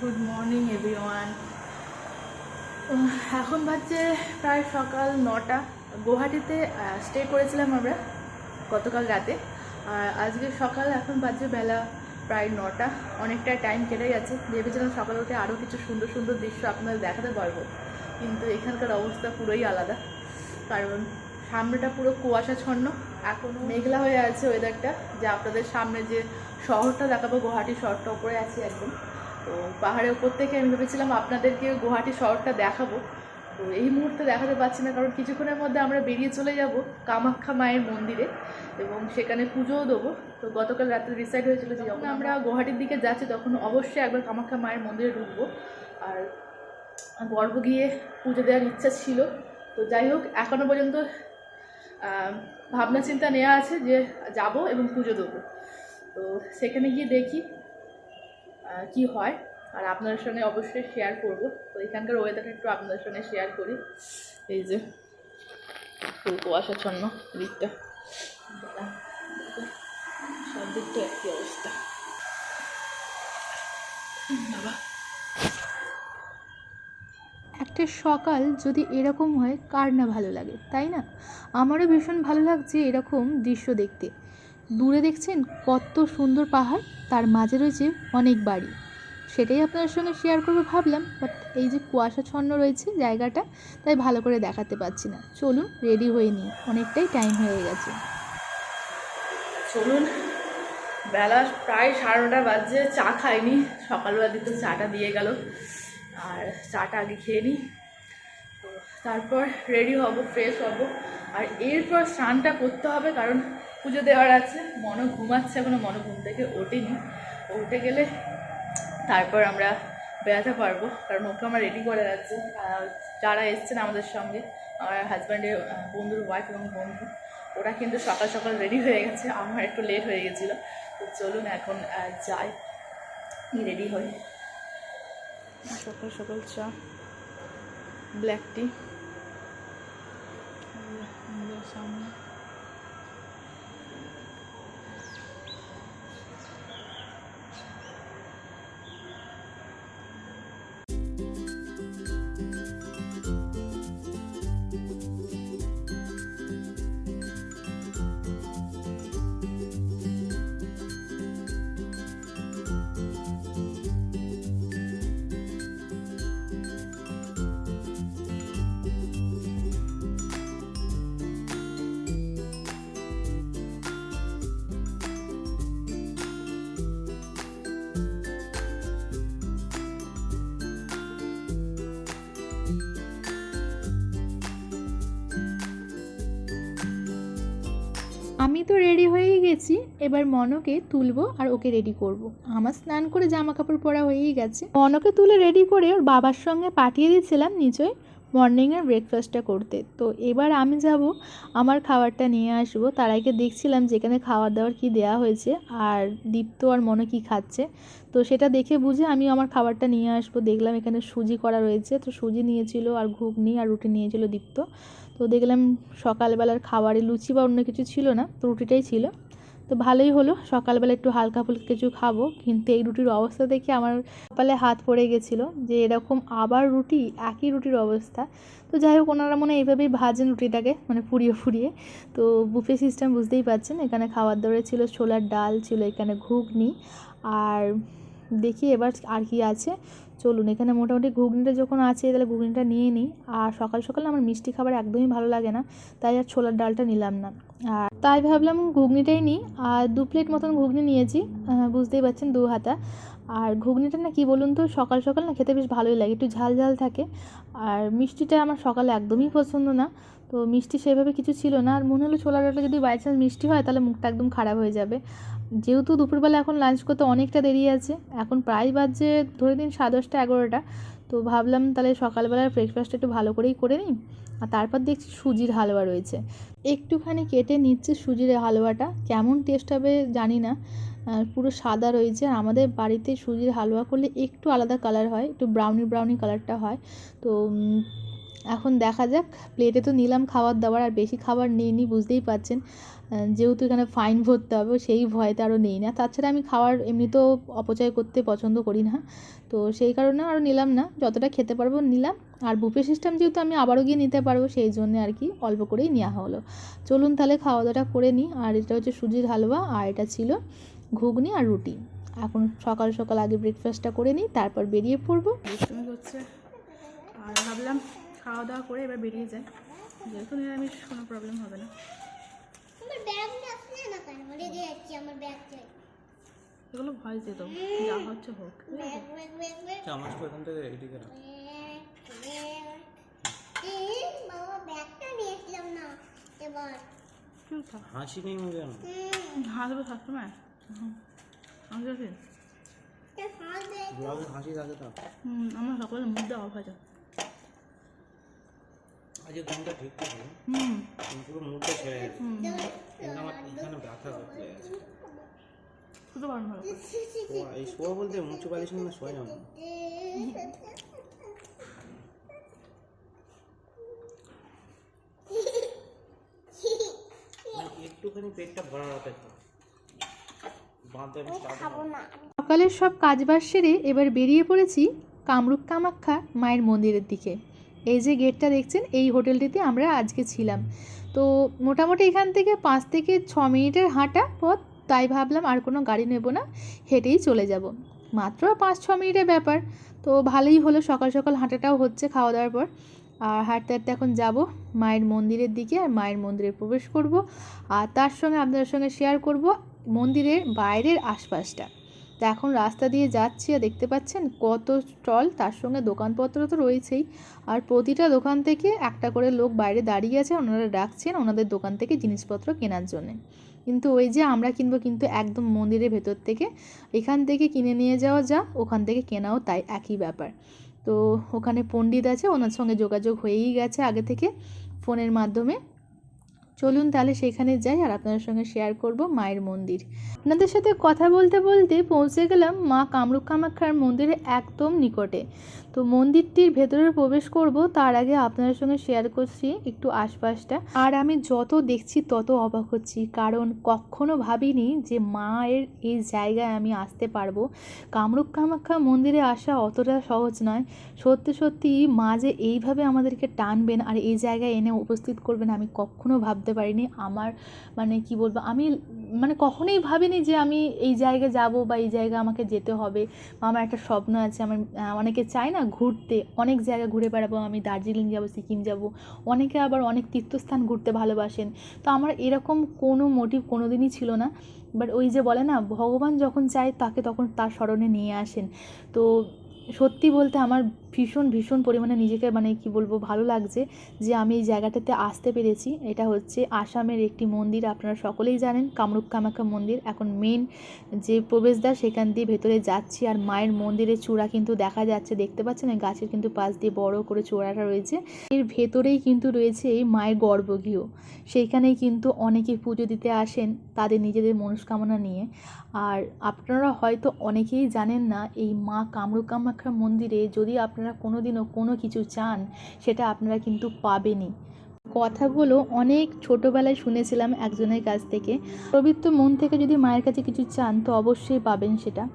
Good morning everyone এখন বাজছে প্রায় সকাল নটা। গুয়াহাটিতে স্টে করেছিলাম আমরা গতকাল রাতে। আর আজকে সকাল এখন বাজছে বেলা প্রায় নটা। অনেকটা টাইম কেটে গেছে। ভেবেছিলাম সকালে উঠে আরও কিছু সুন্দর সুন্দর দৃশ্য আপনাদের দেখাতে পারব। কিন্তু এখানকার অবস্থা পুরোই আলাদা। কারণ সামনেটা পুরো কুয়াশাচ্ছন্ন। এখনও মেঘলা হয়ে আছে ওয়েদারটা যে আপনাদের সামনে যে শহরটা দেখাবো, গুয়াহাটি শহরটা উপরে আছে একদম। তো পাহাড়ের উপর থেকে আমি ভেবেছিলাম আপনাদেরকে গুয়াহাটি শহরটা দেখাবো। তো এই মুহূর্তে দেখাতে পারছি না, কারণ কিছুক্ষণের মধ্যে আমরা বেরিয়ে চলে যাব কামাখ্যা মায়ের মন্দিরে এবং সেখানে পুজোও দেবো। তো গতকাল রাতে ডিসাইড হয়েছিল যে যখন আমরা গুয়াহাটির দিকে যাচ্ছি তখন অবশ্যই একবার কামাখ্যা মায়ের মন্দিরে ঢুকবো। আর গর্ব গিয়ে পুজো দেওয়ার ইচ্ছা ছিল। তো যাই হোক এখনও পর্যন্ত ভাবনা চিন্তা নেওয়া আছে যে যাব এবং পুজো দেবো। তো সেখানে গিয়ে দেখি কি হয়, আর আপনাদের সঙ্গে অবশ্যই শেয়ার করব। তো এখানকার ওয়েদারটা একটু আপনাদের সঙ্গে শেয়ার করি। এই যে, ফুল কুয়াশাচ্ছন্ন দিকটা সব দিকটা একই অবস্থা। একটা সকাল যদি এরকম হয়, কার না ভালো লাগে, তাই না? আমারও ভীষণ ভালো লাগছে এরকম দৃশ্য দেখতে। দূরে দেখছেন কত সুন্দর পাহাড়, তার মাঝে রয়েছে অনেক বাড়ি। সেটাই আপনাদের সঙ্গে শেয়ার করব ভাবলাম বাট এই যে কুয়াশাচ্ছন্ন রয়েছে জায়গাটা, তাই ভালো করে দেখাতে পারছি না। চলুন রেডি হয়ে নিই, অনেকটাই টাইম হয়ে গেছে। চলুন, বেলা প্রায় সাড়ে নটা বাজছে, চা খাইনি, সকালবেলা দিতে চাটা দিয়ে গেল, আর চাটা আগে খেয়ে নিই। তো তারপর রেডি হব ফ্রেশ হব, আর এরপর স্নানটা করতে হবে, কারণ পুজো দেওয়ার আছে। মনও ঘুমাচ্ছে এখনও, মনও ঘুম থেকে ওঠেনি। উঠে গেলে তারপর আমরা বেড়াতে পারব। কারণ ওকে আমরা রেডি করে আর যারা এসছেন আমাদের সঙ্গে, আমার হাজব্যান্ডের বন্ধুর ওয়াইফ এবং বন্ধু, ওরা কিন্তু সকাল সকাল রেডি হয়ে গেছে। আমার একটু লেট হয়ে গেছিল। তো চলুন এখন যাই। রেডি হই। সকাল সকাল চা ব্ল্যাক টি সামনে গেছি এবার মনকে তুলবো আর ওকে রেডি করব। আমার স্নান করে জামা কাপড় পরা হয়েই গেছে। মনকে তুলে রেডি করে ওর বাবার সঙ্গে পাঠিয়ে দিয়েছিলাম নিচয় মর্নিংয়ের ব্রেকফাস্টটা করতে। তো এবার আমি যাব, আমার খাবারটা নিয়ে আসব। তার আগে দেখছিলাম যেখানে খাবার দাবার কি দেওয়া হয়েছে, আর দীপ্ত আর মনে কি খাচ্ছে। তো সেটা দেখে বুঝে আমি আমার খাবারটা নিয়ে আসব। দেখলাম এখানে সুজি করা রয়েছে, তো সুজি নিয়েছিল আর ঘুগনি আর রুটি নিয়েছিল দীপ্ত। তো দেখলাম সকালবেলার খাবারে লুচি বা অন্য কিছু ছিল না, তো রুটিটাই ছিল। তো ভালোই হলো। সকালবেলা একটু হালকা ফুলকা কিছু খাব, কিন্তু এই রুটির অবস্থা দেখে আমার কপালে হাত পড়ে গেছিল যে এরকম আবার রুটি, একই রুটির অবস্থা। তো যাই হোক, ওনারা মনে এইভাবেই ভাজেন রুটিটাকে মানে ফুরিয়ে ফুরিয়ে। তো বুফে সিস্টেম বুঝতেই পারছেন, এখানে খাবার দাবারে ছিল ছোলার ডাল, ছিল এখানে ঘুগনি। আর দেখি এবার আর কি আছে। চলুন, এখানে মোটামুটি ঘুগনিটা যখন আছে, তাহলে ঘুগনিটা নিয়ে নিই। আর সকাল সকাল আমার মিষ্টি খাবার একদমই ভালো লাগে না, তাই আর ছোলার ডালটা নিলাম না। আর তাই ভাবলাম ঘুগনিটাই নিই আর দু প্লেট মতন ঘুগনি নিয়েছি বুঝতেই পারছেন দু হাতা। আর ঘুগনিটা না কি বলুন তো, সকাল সকাল না খেতে বেশ ভালোই লাগে, একটু ঝাল ঝাল থাকে। আর মিষ্টিটা আমার সকালে একদমই পছন্দ না, তো মিষ্টি সেভাবে কিছু ছিল না। আর মনে হলো ছোলা ডালটা যদি বাই চান্স মিষ্টি হয়, তাহলে মুখটা একদম খারাপ হয়ে যাবে। যেহেতু দুপুরবেলা এখন লাঞ্চ করতে অনেকটা দেরি আছে, এখন প্রায় বাজছে ধরে দিন সাড়ে দশটা, এগারোটা। তো ভাবলাম তাহলে সকালবেলার ব্রেকফাস্টটা একটু ভালো করেই করে নিই। আর তারপর দেখছি সুজির হালুয়া রয়েছে। একটুখানি কেটে নিচ্ছে সুজির হালুয়াটা। কেমন টেস্ট হবে জানি না। পুরো সাদা রয়েছে। আর আমাদের বাড়িতে সুজির হালুয়া করলে একটু আলাদা কালার হয়, একটু ব্রাউনি ব্রাউনি কালারটা হয়। তো এখন দেখা যাক। প্লেটে তো নিলাম খাবার দাবার, আর বেশি খাবার নিইনি, বুঝতেই পারছেন। যেহেতু এখানে ফাইন ভরতে হবে, সেই ভয়তে আরও নেই না। তাছাড়া আমি খাওয়ার এমনিতেও অপচয় করতে পছন্দ করি না। তো সেই কারণে আরও নিলাম না, যতটা খেতে পারব নিলাম। আর বুফে সিস্টেম যেহেতু আমি আবারও গিয়ে নিতে পারব, সেই জন্য আর কি অল্প করেই নেওয়া হলো। চলুন তাহলে খাওয়া দাওয়াটা করে নিই। আর এটা হচ্ছে সুজির হালুয়া, আর এটা ছিল ঘুগনি আর রুটি। এখন সকাল সকাল আগে ব্রেকফাস্টটা করে নিই, তারপর বেরিয়ে পড়ব। হচ্ছে। আর ভাবলাম খাওয়া দাওয়া করে এবার বেরিয়ে যাই। যেহেতু নিরামিষ, কোনো প্রবলেম হবে না। আমার ব্যাগ চাই। এগুলো ভয় যেত যা হচ্ছে হোক ব্যাগ ব্যাগ ব্যাগ ব্যাগ। চামচ করে এখান থেকে এদিকে রাখ বাবা ব্যাগটা নিয়ে না এবার। চুপ থাক। হাসি নেই মুখে হুম। সবসময় হাসি থাকে তো। আমার সকলের মুখ দেওয়া আছে। আজকে ঘুমটা ঠিক থাকে হুম। পুরো মুখটা ছেড়ে গেছে হুম। আমার এখানে ব্যথা করতে শুধু বারণ এই শোয়া বলতে মুচু পালিশ না শোয়া যাবে না মানে একটুখানি পেটটা ভরা রাখতে সকালের সব কাজবাজ সেরে এবার বেরিয়ে পড়েছি কামরূপ কামাখ্যা মায়ের মন্দিরের দিকে। এই যে গেটটা দেখছেন, এই হোটেলটিতে আমরা আজকে ছিলাম। তো মোটামুটি এখান থেকে পাঁচ থেকে ছ মিনিটের হাঁটা পথ, তাই ভাবলাম আর কোনো গাড়ি নেব না, হেঁটেই চলে যাব। মাত্র পাঁচ ছ মিনিটের ব্যাপার, তো ভালোই হলো সকাল সকাল হাঁটাটাও হচ্ছে খাওয়া দাওয়ার পর। আর হাঁটতে হাঁটতে এখন যাব মায়ের মন্দিরের দিকে, আর মায়ের মন্দিরে প্রবেশ করব। আর তার সঙ্গে আপনাদের সঙ্গে শেয়ার করব মন্দিরের বাইরের আশপাশটা। তো এখন রাস্তা দিয়ে যাচ্ছি আর দেখতে পাচ্ছেন কত স্টল, তার সঙ্গে দোকানপত্র তো রয়েছেই। আর প্রতিটা দোকান থেকে একটা করে লোক বাইরে দাঁড়িয়ে আছে, ওনারা ডাকছেন ওনাদের দোকান থেকে জিনিসপত্র কেনার জন্যে। কিন্তু ওই যে আমরা কিনবো কিন্তু একদম মন্দিরের ভেতর থেকে, এখান থেকে কিনে নিয়ে যাওয়া যা, ওখান থেকে কেনাও তাই একই ব্যাপার। তো ওখানে পণ্ডিত আছে, ওনার সঙ্গে যোগাযোগ হয়েই গেছে আগে থেকে ফোনের মাধ্যমে। চলুন তাহলে সেখানে যাই আর আপনাদের সঙ্গে শেয়ার করব মায়ের মন্দির। আপনাদের সাথে কথা বলতে বলতে পৌঁছে গেলাম মা কামরূপ কামাখ্যার মন্দিরের একদম নিকটে। তো মন্দিরটির ভেতরে প্রবেশ করব, তার আগে আপনাদের সঙ্গে শেয়ার করছি একটু আশপাশটা। আর আমি যত দেখছি তত অবাক হচ্ছি, কারণ কখনো ভাবিনি যে মায়ের এই জায়গায় আমি আসতে পারব। কামরূপ কামাখ্যা মন্দিরে আসা অতটা সহজ নয়। সত্যি সত্যি মা যে এইভাবে আমাদেরকে টানবেন আর এই জায়গায় এনে উপস্থিত করবেন আমি কখনো ভাবতে পারিনি। আমার মানে কি বলব, আমি মানে কখনোই ভাবিনি যে আমি এই জায়গায় যাব বা এই জায়গায় আমাকে যেতে হবে। বা আমার একটা স্বপ্ন আছে, আমার অনেকে চায় না ঘুরতে। অনেক জায়গা ঘুরে বেড়াবো, আমি দার্জিলিং যাব, সিকিম যাব। অনেকে আবার অনেক তীর্থস্থান ঘুরতে ভালোবাসেন। তো আমার এরকম কোনো মোটিভ কোনো দিনই ছিল না। বাট ওই যে বলে না, ভগবান যখন চায় তাকে তখন তার স্মরণে নিয়ে আসেন। তো সত্যি বলতে আমার ভীষণ ভীষণ পরিমাণে নিজেকে মানে কি বলব, ভালো লাগছে যে আমি এই জায়গাটাতে আসতে পেরেছি। এটা হচ্ছে আসামের একটি মন্দির, আপনারা সকলেই জানেন, কামরূপ কামাখ্যা মন্দির। এখন মেন যে প্রবেশদ্বার, সেখান দিয়ে ভেতরে যাচ্ছি আর মায়ের মন্দিরের চূড়া কিন্তু দেখা যাচ্ছে। দেখতে পাচ্ছেন গাছের কিন্তু পাশ দিয়ে বড় করে চূড়াটা রয়েছে। এর ভেতরেই কিন্তু রয়েছে এই মায়ের গর্ভগৃহ। সেইখানেই কিন্তু অনেকে পুজো দিতে আসেন তাদের নিজেদের মনস্কামনা নিয়ে। আর আপনারা হয়তো অনেকেই জানেন না, এই মা কামরূপ কামাখ্যা মন্দিরে যদি আপনারা কোনো দিনও কোনো কিছু চান, সেটা আপনারা কিন্তু পাবেনই। কথাগুলো অনেক ছোটোবেলায় শুনেছিলাম একজনের কাছ থেকে। পবিত্র মন থেকে যদি মায়ের কাছে কিছু চান, তো অবশ্যই পাবেন সেটা।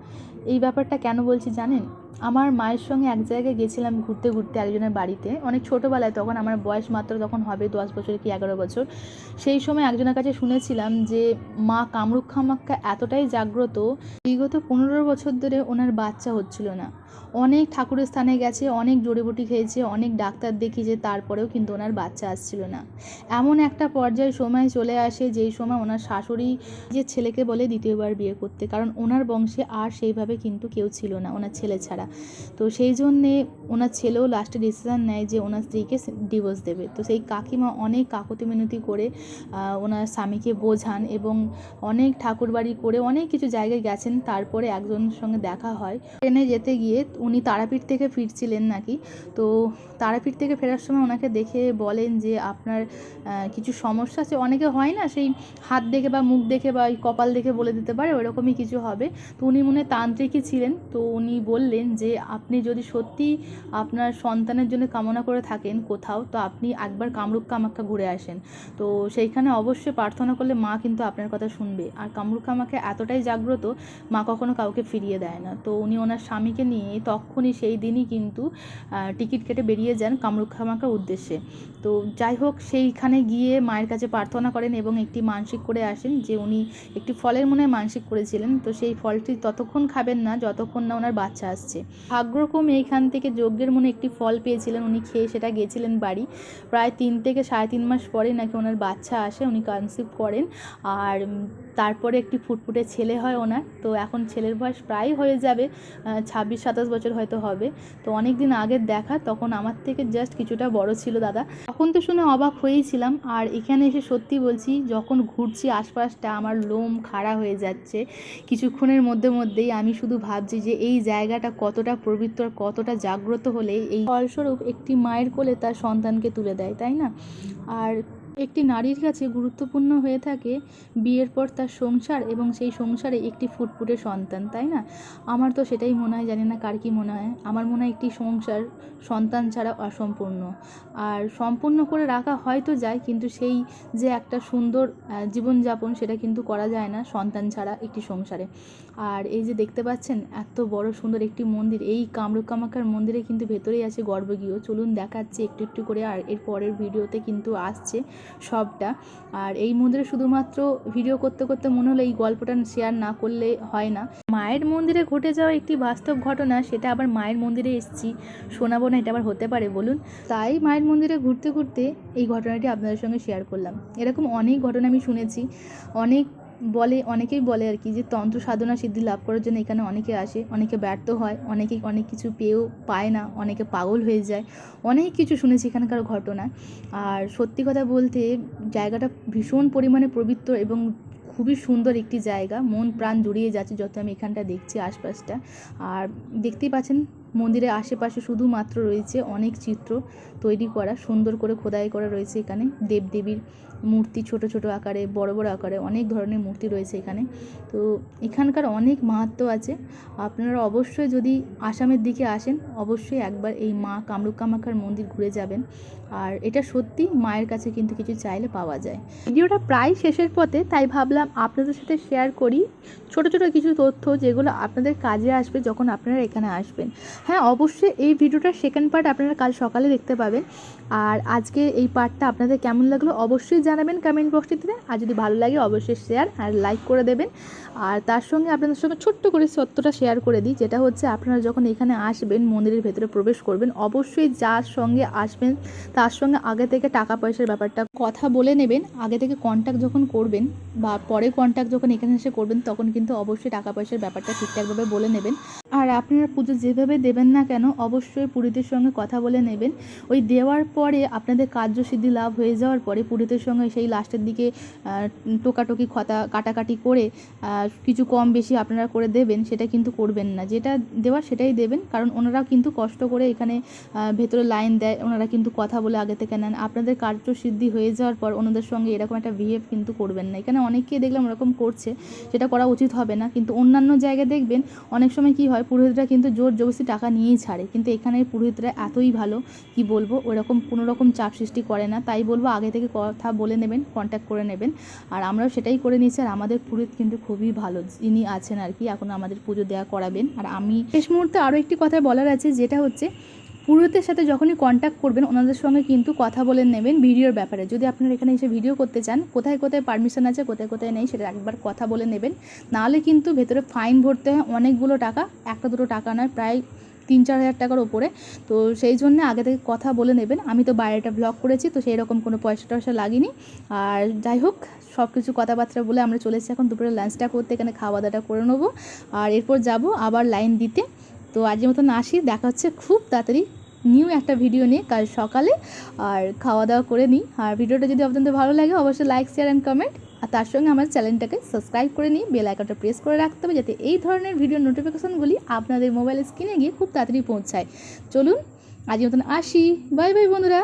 এই ব্যাপারটা কেন বলছি জানেন? আমার মায়ের সঙ্গে এক জায়গায় গেছিলাম ঘুরতে ঘুরতে একজনের বাড়িতে। অনেক ছোটোবেলায় তখন আমার বয়স মাত্র তখন হবে দশ বছর কি এগারো বছর। সেই সময় একজনের কাছে শুনেছিলাম যে, মা, কামরূপ খামাক্কা এতটাই জাগ্রত, বিগত পনেরো বছর ধরে ওনার বাচ্চা হচ্ছিল না। অনেক ঠাকুরের স্থানে গেছে, অনেক জড়িবুটি খেয়েছে, অনেক ডাক্তার দেখিয়েছে, তারপরেও কিন্তু ওনার বাচ্চা আসছিল না। এমন একটা পর্যায়ে সময় চলে আসে যেই সময় ওনার শাশুড়ি যে ছেলেকে বলে দ্বিতীয়বার বিয়ে করতে। কারণ ওনার বংশে আর সেইভাবে কিন্তু কেউ ছিল না, ওনার ছেলে ছাড়া। তো সেই জন্যে ওনার ছেলেও লাস্টে ডিসিশান নেয় যে ওনার স্ত্রীকে ডিভোর্স দেবে। তো সেই কাকিমা অনেক কাকুতি মিনতি করে ওনার স্বামীকে বোঝান এবং অনেক ঠাকুরবাড়ি করে অনেক কিছু জায়গায় গেছেন। তারপরে একজনের সঙ্গে দেখা হয়। ট্রেনে যেতে গিয়ে উনি তারাপীঠ থেকে ফিরছিলেন নাকি। তো তারাপীঠ থেকে ফেরার সময় ওনাকে দেখে বলেন যে আপনার কিছু সমস্যা আছে। অনেকে হয় না সেই হাত দেখে বা মুখ দেখে বা কপাল দেখে বলে দিতে পারে ওরকমই কিছু হবে। তো উনি মনে তান্ত্রিকই ছিলেন। তো উনি বললেন যে আপনি যদি সত্যি আপনার সন্তানের জন্য কামনা করে থাকেন কোথাও, তো আপনি একবার কামরূপ কামাখ্যা ঘুরে আসেন। তো সেইখানে অবশ্যই প্রার্থনা করলে মা কিন্তু আপনার কথা শুনবে। আর কামরূপ কামাখ্যা এতটাই জাগ্রত, মা কখনো কাউকে ফিরিয়ে দেয় না। তো উনি ওনার স্বামীকে নিয়ে তখনই সেই দিনই কিন্তু টিকিট কেটে বেরিয়ে যান কামরূপ কামাখ্যার উদ্দেশ্যে। তো যাই হোক, সেইখানে গিয়ে মায়ের কাছে প্রার্থনা করেন এবং একটি মানসিক করে আসেন যে উনি একটি ফলের মনে মানসিক করেছিলেন। তো সেই ফলটি ততক্ষণ খাবেন না, যতক্ষণ না ওনার বাচ্চা আসছে। ভাগ্যক্রম এইখান থেকে যজ্ঞের মনে একটি ফল পেয়েছিলেন। উনি খেয়ে সেটা গেছিলেন বাড়ি। প্রায় তিন থেকে সাড়ে তিন মাস পরে নাকি ওনার বাচ্চা আসে, উনি কনসিভ করেন। আর তারপরে একটি ফুটফুটে ছেলে হয় ওনার। তো এখন ছেলের বয়স প্রায় হয়ে যাবে ছাব্বিশ, সাতাশ বছর হয়তো হবে। তো অনেক দিন আগের দেখা, তখন আমার থেকে জাস্ট কিছুটা বড় ছিল দাদা। তখন তো শুনে অবাক হয়েইছিলাম আর এখানে এসে সত্যি বলছি, যখন ঘুরছি আশপাশটা আমার লোম খাড়া হয়ে যাচ্ছে। কিছুক্ষণের মধ্যে মধ্যেই আমি শুধু ভাবছি যে এই জায়গাটা কতটা পবিত্র, কতটা জাগ্রত হলে এই ফলস্বরূপ একটি মায়ের কোলে তার সন্তানকে তুলে দেয়, তাই না? আর একটি নারীর কাছে গুরুত্বপূর্ণ হয়ে থাকে বিয়ের পর তার সংসার এবং সেই সংসারে একটি ফুটফুটে সন্তান, তাই না? আমার তো সেটাই মনে হয়, জানি না কার কী মনে হয়। আমার মনে হয় একটি সংসার সন্তান ছাড়া অসম্পূর্ণ। আর সম্পূর্ণ করে রাখা হয়তো যায়, কিন্তু সেই যে একটা সুন্দর জীবনযাপন সেটা কিন্তু করা যায় না সন্তান ছাড়া একটি সংসারে। আর এই যে দেখতে পাচ্ছেন, এত বড় সুন্দর একটি মন্দির। এই কামরূপ কামাখ্যার মন্দিরে কিন্তু ভেতরেই আছে গর্ভগৃহ। চলুন দেখাচ্ছি, একটু একটু করে, আর এর পরের ভিডিওতে কিন্তু আসছে। সবটা। আর এই মন্দিরে শুধুমাত্র ভিডিও করতে করতে মনে হলো এই গল্পটা শেয়ার না করলে হয় না। মায়ের মন্দিরে ঘটে যাওয়া একটি বাস্তব ঘটনা, সেটা আবার মায়ের মন্দিরে এসেছি, শোনাবো না, এটা আবার হতে পারে, বলুন। তাই মায়ের মন্দিরে ঘুরতে ঘুরতে এই ঘটনাটি আপনাদের সঙ্গে শেয়ার করলাম। এরকম অনেক ঘটনা আমি শুনেছি, অনেক বলে, অনেকেই বলে আর কি যে তন্ত্র সাধনা সিদ্ধি লাভ করার জন্য এখানে অনেকে আসে, অনেকে ব্যর্থ হয়, অনেকে অনেক কিছু পেয়েও পায় না, অনেকে পাগল হয়ে যায়। অনেক কিছু শুনেছি এখানকার ঘটনা। আর সত্যি কথা বলতে, জায়গাটা ভীষণ পরিমাণে পবিত্র এবং খুবই সুন্দর একটি জায়গা। মন প্রাণ জুড়িয়ে যাচ্ছে যত আমি এখানটা দেখছি আশপাশটা। আর দেখতেই পাচ্ছেন, মন্দিরের আশেপাশে শুধুমাত্র রয়েছে অনেক চিত্র তৈরি করা, সুন্দর করে খোদাই করা রয়েছে এখানে। দেবদেবীর মূর্তি ছোট ছোট আকারে, বড় বড় আকারে অনেক ধরনের মূর্তি রয়েছে এখানে। তো এখানকার অনেক মাহাত্ম্য আছে। আপনারা অবশ্যই যদি আসামের দিকে আসেন, অবশ্যই একবার এই মা কামরূপ কামাখ্যার মন্দির ঘুরে যাবেন। আর এটা সত্যি মায়ের কাছে কিন্তু কিছু চাইলে পাওয়া যায়। ভিডিওটা প্রায় শেষের পথে, তাই ভাবলাম আপনাদের সাথে শেয়ার করি। ছোট ছোট কিছু তথ্য যেগুলো আপনাদের কাজে আসবে যখন আপনারা এখানে আসবেন। হ্যাঁ অবশ্যই এই ভিডিওটার সেকেন্ড পার্ট আপনারা কাল সকালে দেখতে পাবেন। আর আজকে এই পার্টটা আপনাদের কেমন লাগল অবশ্যই জানাবেন কমেন্ট বক্সটিতে আর যদি ভালো লাগে অবশ্যই শেয়ার আর লাইক করে দেবেন। আর তার সঙ্গে আপনাদের সঙ্গে ছোট্ট করে সত্যটা শেয়ার করে দিই, যেটা হচ্ছে আপনারা যখন এখানে আসবেন, মন্দিরের ভেতরে প্রবেশ করবেন, অবশ্যই যার সঙ্গে আসবেন, তার সঙ্গে আগে থেকে টাকা পয়সার ব্যাপারটা কথা বলে নেবেন। আগে থেকে কন্ট্যাক্ট যখন করবেন বা পরে কন্ট্যাক্ট যখন এখানে এসে করবেন, তখন কিন্তু অবশ্যই টাকা পয়সার ব্যাপারটা ঠিকঠাকভাবে বলে নেবেন। আর আপনারা পুজো যেভাবে দেবেন না কেন, অবশ্যই পুরীদের সঙ্গে কথা বলে নেবেন। ওই দেওয়ার পরে আপনাদের কার্যসিদ্ধি লাভ হয়ে যাওয়ার পরে পুরীদের সঙ্গে সেই লাস্টের দিকে টোকাটুকি খতা কাটাকাটি করে কিছু কম বেশি আপনারা করে দেবেন, সেটা কিন্তু করবেন না। যেটা দেওয়ার সেটাই দেবেন, কারণ ওনারাও কিন্তু কষ্ট করে এখানে ভেতরে লাইন দেয়, ওনারা কিন্তু কথা বলে আগে থেকে নেন। আপনাদের কার্যসিদ্ধি হয়ে যাওয়ার পর ওনাদের সঙ্গে এরকম একটা বিহেভ কিন্তু করবেন না। এখানে অনেকেই দেখলাম ওরকম করছে, সেটা করা উচিত হবে না। কিন্তু অন্যান্য জায়গায় দেখবেন অনেক সময় কি হয়, পুরোহিতরা কিন্তু জোর জবরদস্তি টাকা নিয়েই ছাড়ে। কিন্তু এখানে পুরোহিতরা এতই ভালো, কি বলব, ওরকম কোনো রকম চাপ সৃষ্টি করে না। তাই বলব আগে থেকে কথা বলে নেবেন কন্ট্যাক্ট করে নেবেন। আর আমরাও সেটাই করে নিচ্ছি আর আমাদের পুরোহিত কিন্তু খুবই ভালো, যিনি আছেন আর কি, এখন আমাদের পুজো দেওয়া করাবেন। আর আমি শেষ মুহূর্তে আরও একটি কথা বলার আছে, যেটা হচ্ছে পুরোহিতের সাথে যখনই কন্ট্যাক্ট করবেন, ওনাদের সঙ্গে কিন্তু কথা বলে নেবেন ভিডিওর ব্যাপারে। যদি আপনারা এখানে এসে ভিডিও করতে চান, কোথায় কোথায় পারমিশন আছে, কোথায় কোথায় নেই, সেটা একবার কথা বলে নেবেন। নাহলে কিন্তু ভেতরে ফাইন ভরতে হয় অনেকগুলো টাকা, একটা দুটো টাকা নয়, প্রায় তিন চার হাজার টাকার ওপরে। তো সেই জন্য আগে থেকে কথা বলে নেবেন। আমি তো বাইরেটা ব্লগ করেছি, তো সেই রকম কোনো পয়সা টয়সা লাগেনি। আর যাই হোক সব কিছু কথাবার্তা বলে আমরা চলে এসেছি এখন দুপুরে লাঞ্চটা করতে, এখানে খাওয়া দাওয়াটা করে নেব। আর এরপর যাব আবার লাইন দিতে। তো আজকের মতন আসি, দেখা হচ্ছে খুব তাড়াতাড়ি নিউ একটা ভিডিও নিয়ে কাল সকালে। আর খাওয়া দাওয়া করে নিই। আর ভিডিওটা যদি আপনাদের ভালো লাগে, অবশ্যই লাইক শেয়ার অ্যান্ড কমেন্ট আর তার সঙ্গে আমার চ্যানেলটাকে সাবস্ক্রাইব করে নিই বেল আইকনটা প্রেস করে রাখতে হবে, যাতে এই ধরনের ভিডিও নোটিফিকেশানগুলি আপনাদের মোবাইল স্ক্রিনে গিয়ে খুব তাড়াতাড়ি পৌঁছায়। চলুন, আজকের মতন আসি। বাই বাই বন্ধুরা।